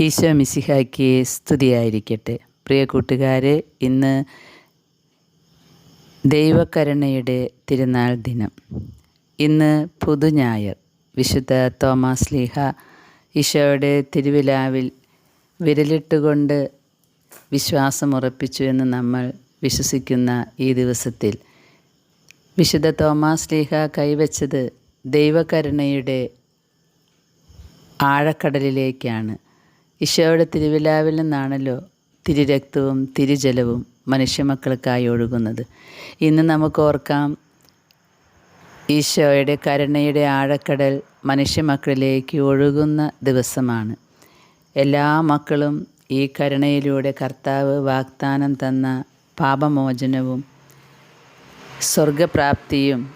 ഈശോ മിസിഹായ്ക്ക് സ്തുതിയായിരിക്കട്ടെ. പ്രിയ കൂട്ടുകാരെ ഇന്ന് ദൈവകരുണയുടെ തിരുനാൾ ദിനം. ഇന്ന് പുതുഞായർ വിശുദ്ധ തോമസ് ലീഹ ഈശോയുടെ തിരുവിലാവിൽ വിരലിട്ടുകൊണ്ട് വിശ്വാസമുറപ്പിച്ചു എന്ന് നമ്മൾ വിശ്വസിക്കുന്ന ഈ ദിവസത്തിൽ വിശുദ്ധ തോമാസ് ലീഹ കൈവച്ചത് ദൈവകരുണയുടെ ആഴക്കടലിലേക്കാണ്. ഈശോയുടെ തിരുവിലാവിൽ നിന്നാണല്ലോ തിരുരക്തവും തിരുജലവും മനുഷ്യമക്കൾക്കായി ഒഴുകുന്നത്. ഇന്ന് നമുക്ക് ഓർക്കാം ഈശോയുടെ കരുണയുടെ ആഴക്കടൽ മനുഷ്യമക്കളിലേക്ക് ഒഴുകുന്ന ദിവസമാണ്. എല്ലാ മക്കളും ഈ കരുണയിലൂടെ കർത്താവ് വാഗ്ദാനം തന്ന പാപമോചനവും സ്വർഗപ്രാപ്തിയും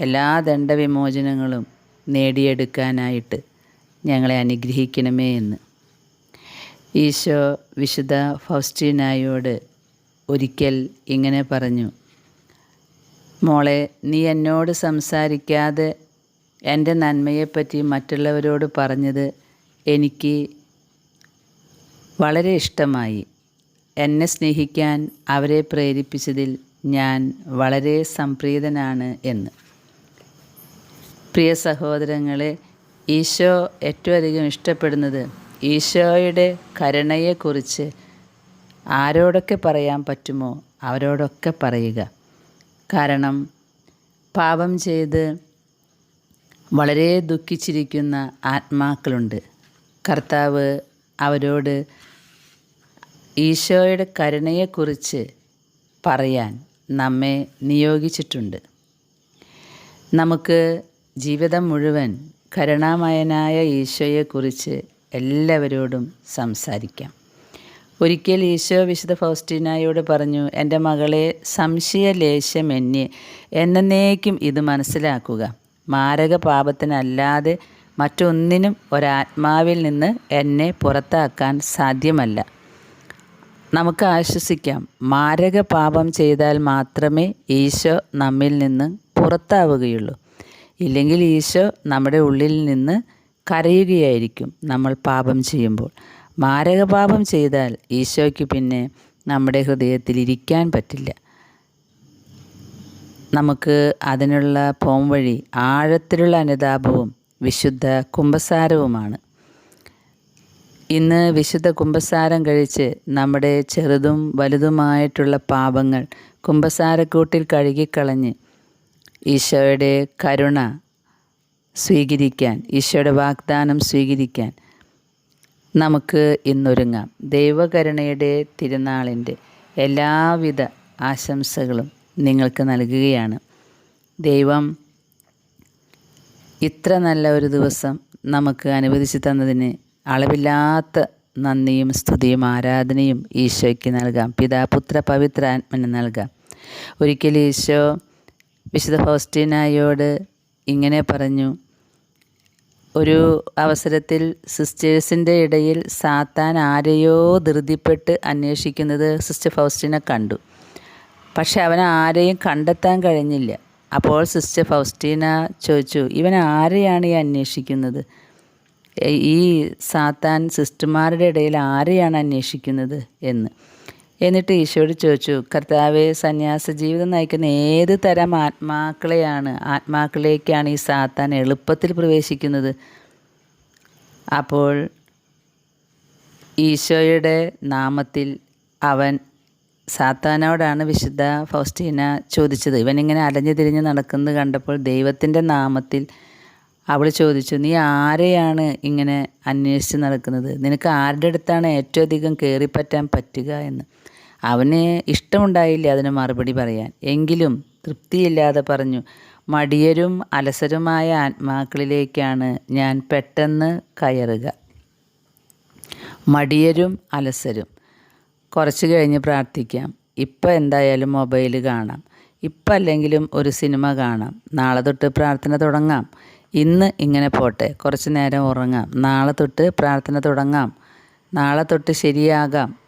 എല്ലാ ദണ്ഡവിമോചനങ്ങളും നേടിയെടുക്കാനായിട്ട് ഞങ്ങളെ അനുഗ്രഹിക്കണമേ എന്ന്. ഈശോ വിശുദ്ധ ഫൗസ്റ്റീനായോട് ഒരിക്കൽ ഇങ്ങനെ പറഞ്ഞു മോളെ നീ എന്നോട് സംസാരിക്കാതെ എന്റെ നന്മയെപ്പറ്റി മറ്റുള്ളവരോട് പറഞ്ഞത് എനിക്ക് വളരെ ഇഷ്ടമായി. എന്നെ സ്നേഹിക്കാൻ അവരെ പ്രേരിപ്പിച്ചതിൽ ഞാൻ വളരെ സംപ്രീതനാണ് എന്ന്. പ്രിയ സഹോദരങ്ങളെ ഈശോ ഏറ്റവും അധികം ഇഷ്ടപ്പെടുന്നത് ഈശോയുടെ കരുണയെക്കുറിച്ച് ആരോടൊക്കെ പറയാൻ പറ്റുമോ അവരോടൊക്കെ പറയുക. കാരണം പാപം ചെയ്ത് വളരെ ദുഃഖിച്ചിരിക്കുന്ന ആത്മാക്കളുണ്ട്. കർത്താവ് അവരോട് ഈശോയുടെ കരുണയെക്കുറിച്ച് പറയാൻ നമ്മെ നിയോഗിച്ചിട്ടുണ്ട്. നമുക്ക് ജീവിതം മുഴുവൻ കരുണാമയനായ ഈശോയെക്കുറിച്ച് എല്ലാവരോടും സംസാരിക്കാം. ഒരിക്കൽ ഈശോ വിശുദ്ധ ഫൗസ്റ്റീനായോട് പറഞ്ഞു എന്റെ മകളെ സംശയലേശം എന്നെ എന്നേക്കും ഇത് മനസ്സിലാക്കുക. മാരക പാപത്തിനല്ലാതെ മറ്റൊന്നിനും ഒരാത്മാവിൽ നിന്ന് എന്നെ പുറത്താക്കാൻ സാധ്യമല്ല. നമുക്ക് ആശ്വസിക്കാം. മാരക പാപം ചെയ്താൽ മാത്രമേ ഈശോ നമ്മിൽ നിന്ന് പുറത്താവുകയുള്ളൂ. ഇല്ലെങ്കിൽ ഈശോ നമ്മുടെ ഉള്ളിൽ നിന്ന് കരയുകയായിരിക്കും നമ്മൾ പാപം ചെയ്യുമ്പോൾ. മാരക പാപം ചെയ്താൽ ഈശോയ്ക്ക് പിന്നെ നമ്മുടെ ഹൃദയത്തിൽ ഇരിക്കാൻ പറ്റില്ല. നമുക്ക് അതിനുള്ള പോംവഴി ആഴത്തിലുള്ള അനുതാപവും വിശുദ്ധ കുംഭസാരവുമാണ് ഇന്ന് വിശുദ്ധ കുംഭസാരം കഴിച്ച് നമ്മുടെ ചെറുതും വലുതുമായിട്ടുള്ള പാപങ്ങൾ കുംഭസാരക്കൂട്ടിൽ കഴുകിക്കളഞ്ഞ് ഈശോയുടെ കരുണ സ്വീകരിക്കാൻ ഈശോയുടെ വാഗ്ദാനം സ്വീകരിക്കാൻ നമുക്ക് ഇന്നൊരുങ്ങാം. ദൈവകരുണയുടെ തിരുനാളിന്റെ എല്ലാവിധ ആശംസകളും നിങ്ങൾക്ക് നൽകുകയാണ്. ദൈവം ഇത്ര നല്ല ഒരു ദിവസം നമുക്ക് അനുവദിച്ചു തന്നതിന് അളവില്ലാത്ത നന്ദിയും സ്തുതിയും ആരാധനയും ഈശോയ്ക്ക് നൽകാം. പിതാപുത്ര പവിത്ര ആത്മന് നൽകാം. ഒരിക്കൽ ഈശോ വിശുദ്ധ ഫൗസ്റ്റീനായോട് ഇങ്ങനെ പറഞ്ഞു ഒരു അവസരത്തിൽ സിസ്റ്റേഴ്സിന്റെ ഇടയിൽ സാത്താൻ ആരെയോ ധൃതിപ്പെട്ട് അന്വേഷിക്കുന്നത് സിസ്റ്റർ ഫൗസ്റ്റിനെ കണ്ടു. പക്ഷെ അവൻ ആരെയും കണ്ടെത്താൻ കഴിഞ്ഞില്ല. അപ്പോൾ സിസ്റ്റർ ഫൗസ്റ്റീന ചോദിച്ചു ഇവൻ ആരെയാണ് ഈ അന്വേഷിക്കുന്നത്? ഈ സാത്താൻ സിസ്റ്റർമാരുടെ ഇടയിൽ ആരെയാണ് അന്വേഷിക്കുന്നത്? എന്ന്. എന്നിട്ട് ഈശോയോട് ചോദിച്ചു കർത്താവെ സന്യാസ ജീവിതം നയിക്കുന്ന ഏത് തരം ആത്മാക്കളെയാണ് ആത്മാക്കളിലേക്കാണ് ഈ സാത്താൻ എളുപ്പത്തിൽ പ്രവേശിക്കുന്നത്? അപ്പോൾ ഈശോയുടെ നാമത്തിൽ അവൻ സാത്താനോടാണ് വിശുദ്ധ ഫൗസ്റ്റീന ചോദിച്ചത്. ഇവനിങ്ങനെ അലഞ്ഞു തിരിഞ്ഞ് നടക്കുന്നത് കണ്ടപ്പോൾ ദൈവത്തിന്റെ നാമത്തിൽ അവൾ ചോദിച്ചു നീ ആരെയാണ് ഇങ്ങനെ അന്വേഷിച്ച് നടക്കുന്നത്? നിനക്ക് ആരുടെ അടുത്താണ് ഏറ്റവും അധികം കയറിപ്പറ്റാൻ പറ്റുക എന്ന്? അവന് ഇഷ്ടമുണ്ടായില്ല അതിന് മറുപടി പറയാൻ. എങ്കിലും തൃപ്തിയില്ലാതെ പറഞ്ഞു മടിയരും അലസരുമായ ആത്മാക്കളിലേക്കാണ് ഞാൻ പെട്ടെന്ന് കയറുക. മടിയരും അലസരും. കുറച്ച് കഴിഞ്ഞ് പ്രാർത്ഥിക്കാം. ഇപ്പം എന്തായാലും മൊബൈൽ കാണാം. ഇപ്പം അല്ലെങ്കിലും ഒരു സിനിമ കാണാം. നാളെ തൊട്ട് പ്രാർത്ഥന തുടങ്ങാം. ഇന്ന് ഇങ്ങനെ പോട്ടെ. കുറച്ച് നേരം ഉറങ്ങാം. നാളെ തൊട്ട് പ്രാർത്ഥന തുടങ്ങാം. നാളെ തൊട്ട് ശരിയാകാം.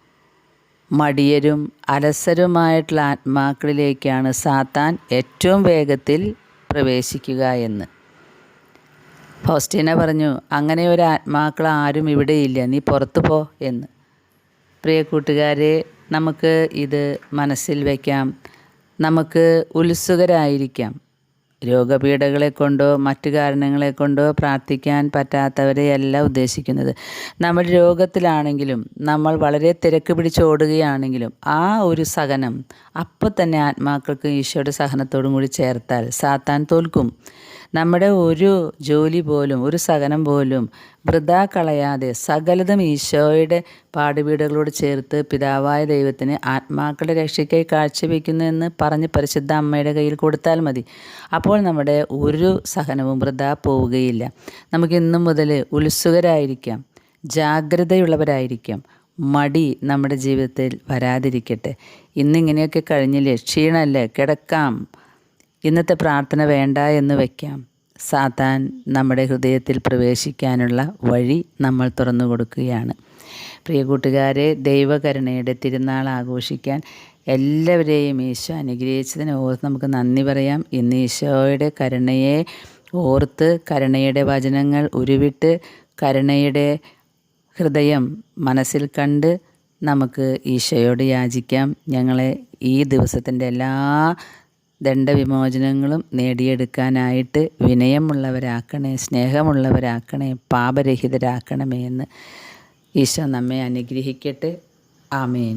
മടിയരും അലസരുമായിട്ടുള്ള ആത്മാക്കളിലേക്കാണ് സാത്താൻ ഏറ്റവും വേഗത്തിൽ പ്രവേശിക്കുക എന്ന്. ഫൗസ്റ്റീന പറഞ്ഞു അങ്ങനെ ഒരു ആത്മാക്കൾ ആരും ഇവിടെ ഇല്ല. നീ പുറത്തു പോ എന്ന്. പ്രിയ കൂട്ടുകാരെ നമുക്ക് ഇത് മനസ്സിൽ വയ്ക്കാം നമുക്ക് ഉത്സുകരായിരിക്കാം. രോഗപീഠകളെ കൊണ്ടോ മറ്റു കാരണങ്ങളെ കൊണ്ടോ പ്രാർത്ഥിക്കാൻ പറ്റാത്തവരെയല്ല ഉദ്ദേശിക്കുന്നത്. നമ്മൾ രോഗത്തിലാണെങ്കിലും നമ്മൾ വളരെ തിരക്ക് പിടിച്ച് ഓടുകയാണെങ്കിലും ആ ഒരു സഹനം അപ്പം തന്നെ ആത്മാക്കൾക്ക് ഈശോയുടെ സഹനത്തോടും കൂടി ചേർത്താൽ സാത്താൻ തോൽക്കും. നമ്മുടെ ഒരു ജോലി പോലും ഒരു സഹനം പോലും വൃത കളയാതെ സകലതും ഈശോയുടെ പാടുവീടുകളോട് ചേർത്ത് പിതാവായ ദൈവത്തിന് ആത്മാക്കളുടെ രക്ഷയ്ക്കായി കാഴ്ചവെക്കുന്നു എന്ന് പറഞ്ഞ് പരിശുദ്ധ അമ്മയുടെ കയ്യിൽ കൊടുത്താൽ മതി. അപ്പോൾ നമ്മുടെ ഒരു സഹനവും വൃത പോവുകയില്ല. നമുക്ക് ഇന്നു മുതൽ ഉത്സുകരായിരിക്കാം ജാഗ്രതയുള്ളവരായിരിക്കാം. മടി നമ്മുടെ ജീവിതത്തിൽ വരാതിരിക്കട്ടെ. ഇന്നിങ്ങനെയൊക്കെ കഴിഞ്ഞില്ലേ? ക്ഷീണമല്ലേ? കിടക്കാം. ഇന്നത്തെ പ്രാർത്ഥന വേണ്ട എന്ന് വയ്ക്കാം സാത്താൻ നമ്മുടെ ഹൃദയത്തിൽ പ്രവേശിക്കാനുള്ള വഴി നമ്മൾ തുറന്നു കൊടുക്കുകയാണ്. പ്രിയ കൂട്ടുകാരെ ദൈവകരുണയുടെ തിരുനാൾ ആഘോഷിക്കാൻ എല്ലാവരെയും ഈശോ അനുഗ്രഹിച്ചതിന് ഓർത്ത് നമുക്ക് നന്ദി പറയാം. ഇന്ന് ഈശോയുടെ കരുണയെ ഓർത്ത് കരുണയുടെ വചനങ്ങൾ ഉരുവിട്ട് കരുണയുടെ ഹൃദയം മനസ്സിൽ കണ്ട് നമുക്ക് ഈശോയോട് യാചിക്കാം. ഞങ്ങളെ ഈ ദിവസത്തിന്റെ എല്ലാ ദണ്ഡവിമോചനങ്ങളും നേടിയെടുക്കാനായിട്ട് വിനയമുള്ളവരാക്കണേ സ്നേഹമുള്ളവരാക്കണേ പാപരഹിതരാക്കണമേ എന്ന് ഈശോ നമ്മെ അനുഗ്രഹിക്കട്ടെ. ആമേൻ.